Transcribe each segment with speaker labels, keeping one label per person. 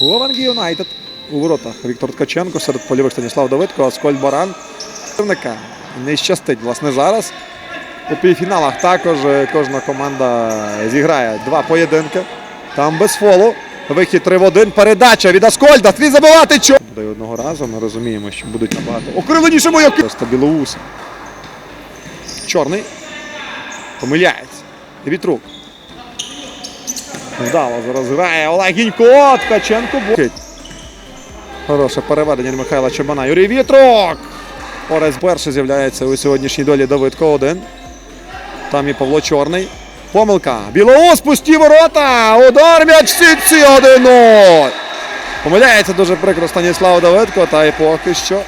Speaker 1: Ловангі Юнайтед у воротах. Віктор Ткаченко серед польових Станіслав Давидко, Аскольд Баран. Не щастить, власне, зараз. У півфіналах також е, кожна команда зіграє два поєдинки. Там без фолу. Вихід 3 в 1. Передача від Аскольда. Слід забивати чо. Буде одного разу. Ми розуміємо, що будуть набагато окриленіше мояки. Просто білоуси. Чорний. Помиляється. Вітрук. Вдало зараз грає Олег Гінько. Ткаченко. Хороше переведення Михайла Чабана. Юрій Вітрук. Орець перший з'являється у сьогоднішній долі Давидко один. Там і Павло Чорний. Помилка. Білоус, пусті ворота. Удар м'яч сітці 1-0. Помиляється дуже прикро Станіслав Давидко, та й поки що.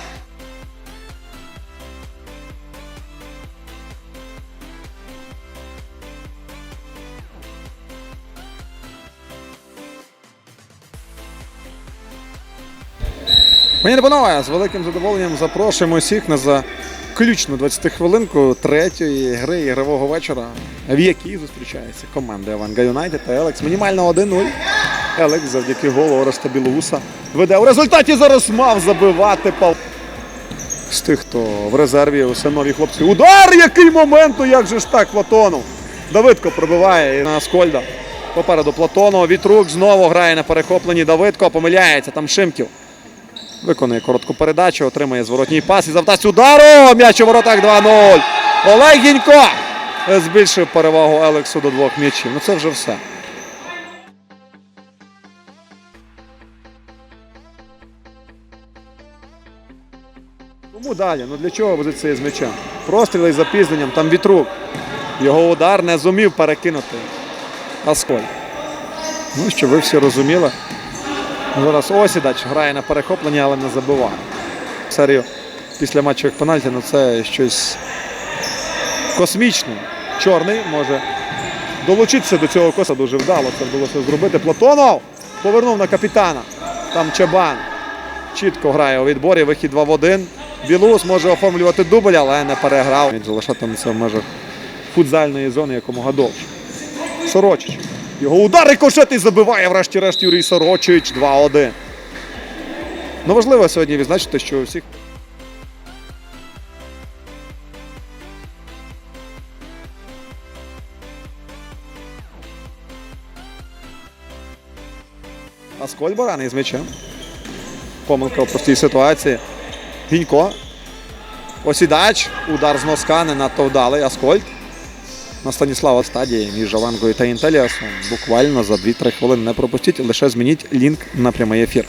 Speaker 1: Мені не панове, з великим задоволенням запрошуємо всіх на заключну 20 хвилинку третьої гри ігрового вечора, в якій зустрічається команда Еванга Юнайтед та Елекс. Мінімально 1-0. Елекс завдяки голу Ореста Білоуса веде. У результаті зараз мав забивати Пав. З тих, хто в резерві, усе нові хлопці. Удар! Який момент! Ну як же ж так, Платонов? Давидко пробиває на Аскольда. Попереду Платонов. Вітрук знову грає на перехопленні. Давидко помиляється. Там Шимків. Виконує коротку передачу, отримає зворотній пас і завдасть удару. М'яч у воротах 2-0. Олег Гінько збільшив перевагу Елексу до двох м'ячів. Ну це вже все. Кому далі? Ну для чого позиція з м'ячем? Простріли з запізненням, там вітрук. Його удар не зумів перекинути. Асколь. Ну, щоб ви всі розуміли. Зараз Осідач грає на перехопленні, але не забиває. Серію після матчових пенальті, ну це щось космічне. Чорний може долучитися до цього коса дуже вдало. Це вдалося зробити. Платонов повернув на капітана. Там Чабан чітко грає у відборі. Вихід 2 в 1. Білус може оформлювати дубль, але не переграв. Він залишатиметься в межах футзальної зони якомога довше. Сорочич. Його удар рикошетий забиває врешті-решт Юрій Сорочич 2-1. Ну, важливо сьогодні відзначити, що у всіх. Асколь Баран з м'ячем. Помилка в простій ситуації. Гінько. Осідач. Удар з носка не надто вдалий. Аскольд на Станіслава стадії між Авангою та Інтеліасом. Буквально за 2-3 хвилини не пропустіть, лише змініть лінк на прямий ефір.